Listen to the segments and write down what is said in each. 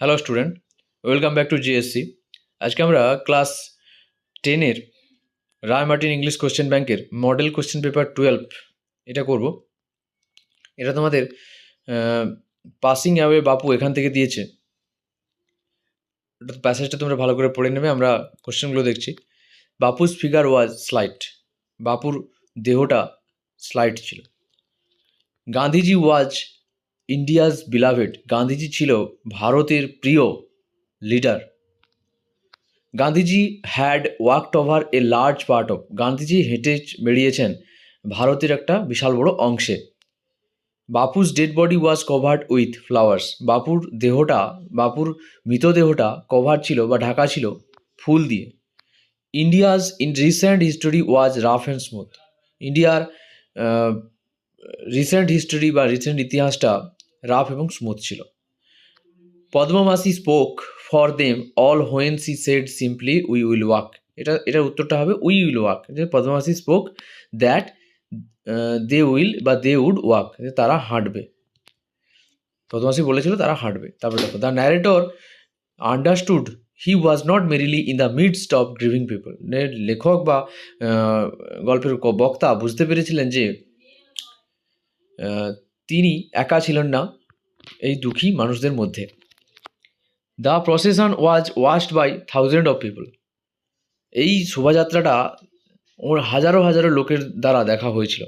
Hello student welcome back to GSC আজকে আমরা class টেনের রায় মার্টিন ইংলিশ কোশ্চেন ব্যাংকের মডেল কোশ্চেন পেপার টুয়েলভ এটা করব। এটা তোমাদের পাসিং অ্যাওয়ে বাপু এখান থেকে দিয়েছে। প্যাসেজটা তোমরা ভালো করে পড়ে নেবে, আমরা কোশ্চেনগুলো দেখছি। বাপুস ফিগার ওয়াজ স্লাইট বাপুর দেহটা স্লাইড ছিল। Gandhiji was India's beloved Gandhiji ছিল ভারতের প্রিয় leader Gandhiji had worked over a large part of Gandhiji হেঁটে বেরিয়েছেন ভারতের একটা বিশাল বড় অংশে। Bapu's dead body was covered with flowers বাপুর দেহটা, বাপুর মৃতদেহটা কভার ছিল বা ঢাকা ছিল ফুল দিয়ে। India's in recent history was rough and smooth ইন্ডিয়ার রিসেন্ট হিস্টোরি বা রিসেন্ট ইতিহাসটা রাফ এবং স্মুথ ছিল। Padmamasi spoke for them all when she said simply we will walk এটা, এটার উত্তরটা হবে we will walk Padmamasi spoke that they will বা দে উড ওয়াক তারা হাঁটবে। পদ্মমাসি বলেছিল তারা হাঁটবে। তারপরে দেখো the narrator understood he was not merely in the midst of grieving people লেখক বা গল্পের বক্তা বুঝতে পেরেছিলেন যে তিনি একা ছিলেন না, এই দুঃখী মানুষদের মধ্যে। The procession was watched by thousand of people এই শোভাযাত্রাটা ওর হাজারো হাজারো লোকের দ্বারা দেখা হয়েছিল।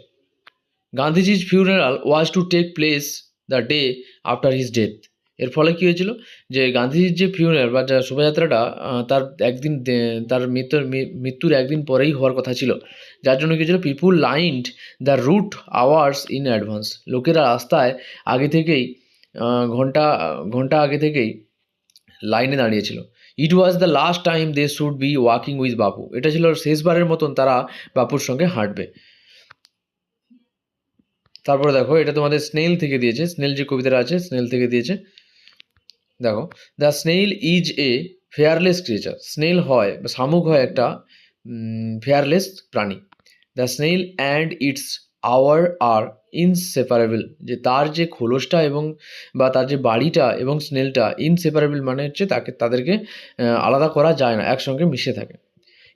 গান্ধীজির funeral was to take place the day after his death এর ফলে কী হয়েছিল যে গান্ধীজির যে ফিউনারাল বা যা শোভাযাত্রাটা তার একদিন, তার মৃত্যুর মৃত্যুর একদিন পরেই হওয়ার কথা ছিল। যার জন্য কী ছিল people lined the route hours in advance লোকেরা রাস্তায় আগে থেকেই ঘণ্টা ঘণ্টা আগে থেকেই লাইনে দাঁড়িয়েছিল। It was the last time they should be walking with Bapu এটা ছিল শেষবারের মতন তারা বাপুর সঙ্গে হাঁটবে। তারপরে দেখো, এটা তোমাদের স্নেল থেকে দিয়েছে। স্নেল যে কবিতাটা আছে স্নেল থেকে দিয়েছে। দেখো the snail is a fearless creature snail হয় বা শামুক হয় একটা ফেয়ারলেস প্রাণী। The snail and its our are inseparable যে তার যে খোলসটা এবং বা তার যে বাড়িটা এবং স্নেলটা ইনসেপারেবল মানে হচ্ছে তাকে, তাদেরকে আলাদা করা যায় না, একসঙ্গে মিশে থাকে।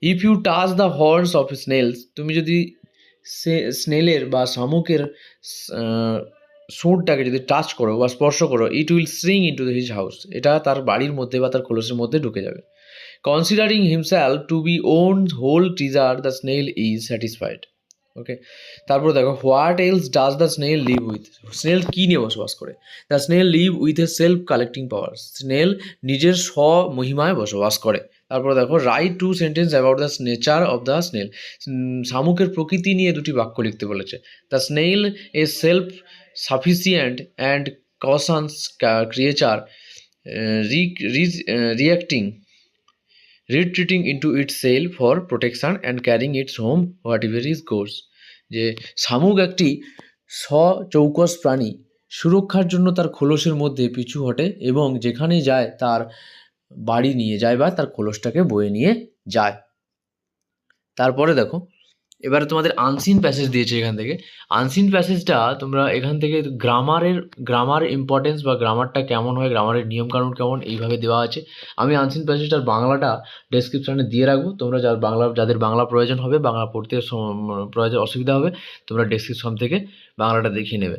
If you touch the horns of snails তুমি যদি স্নেলের বা শামুকের সুরটাকে যদি টাচ করো বা স্পর্শ করো it will sink into his house এটা তার বাড়ির মধ্যে বা তার খোলসের মধ্যে ঢুকে যাবে। Considering himself to be own whole treasure the snail is satisfied okay তারপর দেখো what else does the snail live with snail কী নিয়ে বসবাস করে? The snail live with a self collecting power snail নিজের স্ব মহিমায় বসবাস করে। তারপর দেখো write two sentence about the nature of the snail শামুকের প্রকৃতি নিয়ে দুটি বাক্য লিখতে বলেছে। The snail a self sufficient and cautious creature reacting retreating its shell for protection and carrying its home whatever is goes যে শামুক একটি স্বচৌকস প্রাণী, সুরক্ষার জন্য তার খোলসের মধ্যে পিছু হটে এবং যেখানে যায় তার বাড়ি নিয়ে যায় বা তার খোলসটাকে বয়ে নিয়ে যায়। তারপরে দেখো এবারে তোমাদের আনসিন প্যাসেজ দিয়েছে এখান থেকে। আনসিন প্যাসেজটা তোমরা এখান থেকে গ্রামারের গ্রামার ইম্পর্টেন্স বা গ্রামারটা কেমন হয় গ্রামারের নিয়মকানুন কেমন, এইভাবে দেওয়া আছে। আমি আনসিন প্যাসেজটার বাংলাটা ডেসক্রিপশনে দিয়ে রাখব। তোমরা যার বাংলা, যাদের বাংলা প্রয়োজন হবে, বাংলা পড়তে প্রয়োজন, অসুবিধা হবে, তোমরা ডেসক্রিপশন থেকে বাংলাটা দেখিয়ে নেবে।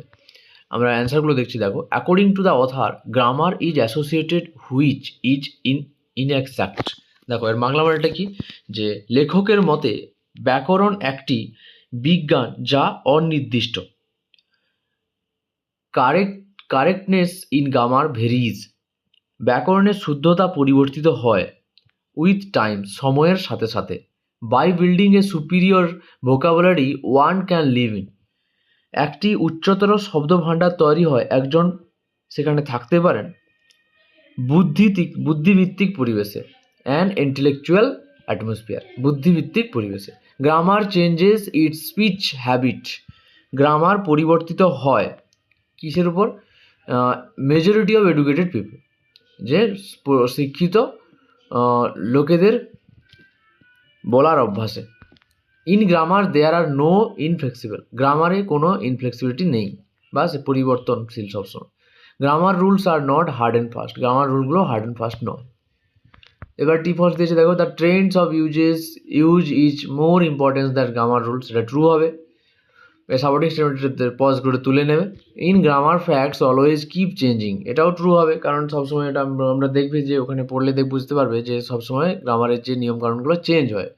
আমরা অ্যান্সারগুলো দেখছি, দেখো। According to the author grammar is associated which is in inexact দেখো, এর বাংলা বাংলাটা কি? যে লেখকের মতে ব্যাকরণ একটি বিজ্ঞান যা অনির্দিষ্ট। Correct correctness in grammar varies ব্যাকরণের শুদ্ধতা পরিবর্তিত হয় উইথ টাইম সময়ের সাথে সাথে। By building a superior vocabulary one can live in একটি উচ্চতর শব্দভাণ্ডার তৈরি হয় একজন সেখানে থাকতে পারেন। বুদ্ধিতিক বুদ্ধিভিত্তিক পরিবেশে। অ্যান্ড ইন্টেলেকচুয়াল অ্যাটমসফিয়ার বুদ্ধিভিত্তিক পরিবেশে। Grammar changes its speech habit grammar পরিবর্তিত হয়। কিসের উপর? মেজরিটি অফ এডুকেটেড পিপল যে শিক্ষিত লোকেদের বলার অভ্যাসে। In grammar there are no inflexible গ্রামারে কোনো ইনফ্লেক্সিবিলিটি নেই, বা সে পরিবর্তনশীল সবসময়। Grammar rules are not hard and fast grammar রুলগুলো hard and fast নয়। এবার টি ফলস দিয়েছে, দেখো the trends of uses use is more importance that grammar rules সেটা ট্রু হবে। সাপোর্টিং স্টেটমেন্টের পজ করে তুলে নেবে। In grammar facts always keep changing এটাও ট্রু হবে, কারণ সবসময় এটা আমরা দেখবে যে, ওখানে পড়লে দেখ বুঝতে পারবে যে সবসময় গ্রামারের যে নিয়মকানুনগুলো চেঞ্জ হয়।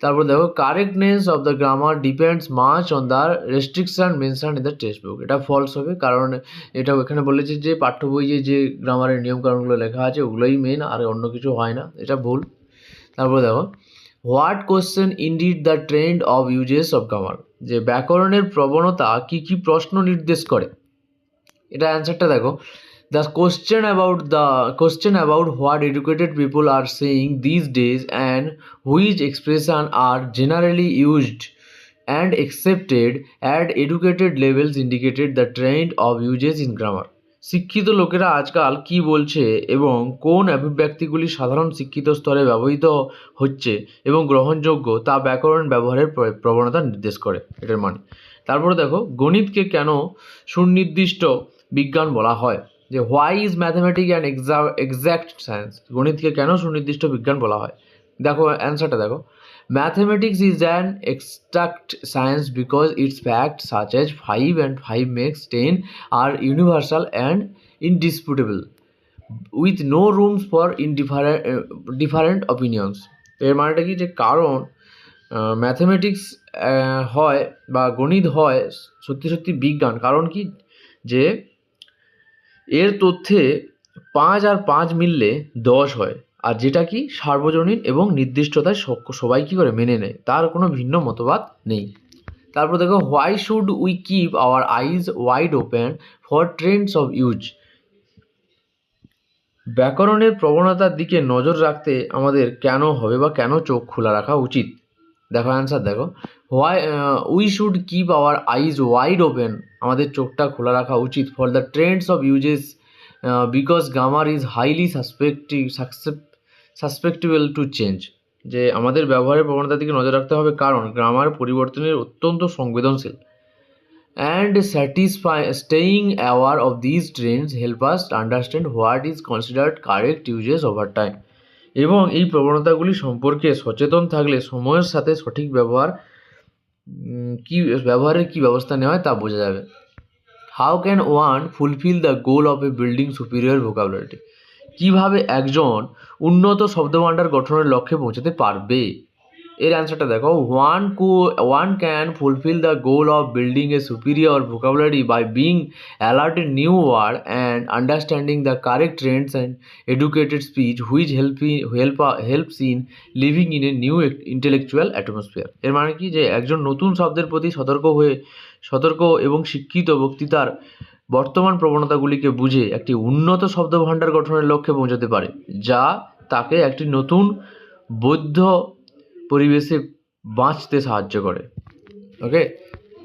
তারপর দেখো correctness of the grammar depends much on the restriction mention in the text book এটা ফলস হবে, কারণ এটা এখানে বলেছে যে পাঠ্য বইয়ে যে গ্রামারের নিয়মকানুনগুলো লেখা আছে, ওগুলোই মেন আর অন্য কিছু হয় না, এটা ভুল। তারপর দেখো what question indeed the trend of uses of grammar যে ব্যাকরণের প্রবণতা কি কি প্রশ্ন নির্দেশ করে? এটা অ্যান্সারটা দেখো the question about the question about what educated people are saying this days and which expression are generally used and accepted at educated levels indicated the trend of uses in grammar শিক্ষিত লোকেরা আজকাল কি বলছে এবং কোন অভিব্যক্তিগুলি সাধারণ শিক্ষিত স্তরে ব্যবহৃত হচ্ছে এবং গ্রহণযোগ্য তা ব্যাকরণ ব্যবহারের প্র- প্রবণতা নির্দেশ করে। এটার মানে। তারপরে দেখো, গণিতকে কেন সুনির্দিষ্ট বিজ্ঞান বলা হয়? যে why is mathematic and exa exact science গণিতকে কেন সুনির্দিষ্ট বিজ্ঞান বলা হয়? দেখো অ্যান্সারটা দেখো। Mathematics is an extract science because its fact such as five and five makes ten are universal and indisputable with no rooms for indifferent different opinions এর মানেটা কি? যে কারণ ম্যাথমেটিক্স হয় বা গণিত হয় সত্যি সত্যি বিজ্ঞান। কারণ কি? যে এর তথ্যে পাঁচ আর পাঁচ মিললে দশ হয়। আর যেটা কি? সার্বজনীন এবং নির্দিষ্টতায় সবাই কী করে মেনে নেয়? তার কোনো ভিন্ন মতবাদ নেই। তারপর দেখো why should we keep our eyes wide open for trends of use ব্যাকরণের প্রবণতার দিকে নজর রাখতে আমাদের কেন হবে বা কেন চোখ খোলা রাখা উচিত? দেখো অ্যান্সার দেখো। Why we should keep our eyes wide open আমাদের চোখটা খোলা রাখা উচিত for the trends of uses because grammar is highly suspective susceptible to change যে আমাদের ব্যবহারের প্রবণতার দিকে নজর রাখতে হবে, কারণ গ্রামার পরিবর্তনের অত্যন্ত সংবেদনশীল। And satisfy staying aware of this trends help us understand what is considered correct uses over time এবং এই প্রবণতাগুলি সম্পর্কে সচেতন থাকলে সময়ের সাথে সঠিক ব্যবহার কি ব্যবহারের কী ব্যবস্থা নেওয়া হয় তা বোঝা যাবে। How can one fulfil the goal of a building superior ভোকাবুলারিটি কীভাবে একজন উন্নত শব্দভাণ্ডার গঠনের লক্ষ্যে পৌঁছাতে পারবে? এর অ্যান্সারটা দেখো one cou one can fulfil the goal of building a superior vocabulary by being alert a new word and understanding the correct trends and educated speech which help help helps in living in a new intellectual atmosphere এর মানে কি? যে একজন নতুন শব্দের প্রতি সতর্ক হয়ে, সতর্ক এবং শিক্ষিত বক্তৃতার বর্তমান প্রবণতাগুলিকে বুঝে একটি উন্নত শব্দভাণ্ডার গঠনের লক্ষ্যে পৌঁছাতে পারে, যা তাকে একটি নতুন বৌদ্ধ পরিবেশে বাঁচতে সাহায্য করে। ওকে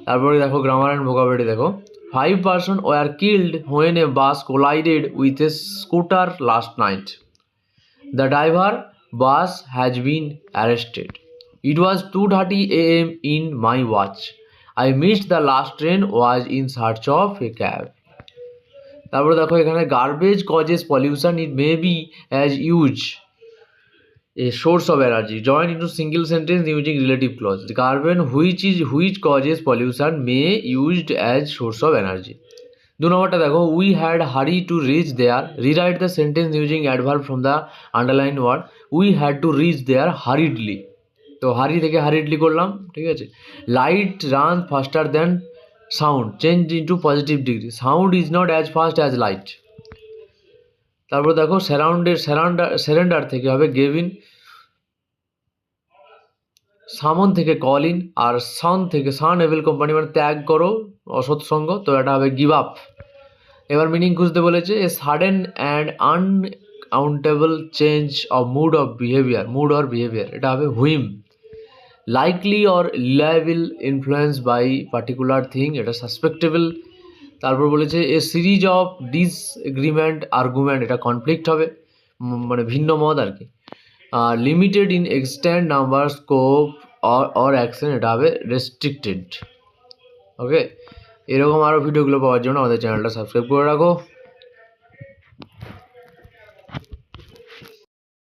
তারপরে দেখো গ্রামার অ্যান্ড ভোকাবুলারি দেখো। Five person were killed when a bus collided with a scooter last night the driver bus has been arrested it was two thirty a m in my watch I missed the last train was in search of a cab তারপরে দেখো এখানে garbage causes pollution it may be as use a source of energy join into single sentence using relative clause. The carbon which is, which pollution may used as source of energy. দু নম্বরটা দেখো we had hurry to reach there rewrite the sentence using adverb from the underline word we had to reach there hurriedly তো hurry থেকে hurriedly করলাম, ঠিক আছে? Light run faster than sound change into positive degree sound is not as fast as light তারপর দেখো স্যারাউন্ডের স্যারাউন্ডার surrender থেকে হবে given summon থেকে কল ইন আর সান থেকে সান এভেল কোম্পানি মানে ত্যাগ করো অসৎসঙ্গ তো এটা হবে গিভ আপ এবার মিনিং খুঁজতে বলেছে a sudden and uncountable change of mood of behaviour mood or behaviour এটা হবে whim likely or reliable influence by particular thing এটা সাসপেক্টেবল তারপর বলেছে, a series of disagreement argument এটা কনফ্লিক্ট হবে। মানে ভিন্ন মত আর কি। Limited in extend number scope or action এটা হবে রেস্ট্রিক্টেড ওকে এরকম আরও ভিডিওগুলো পাওয়ার জন্য আমাদের চ্যানেলটা সাবস্ক্রাইব করে রাখো।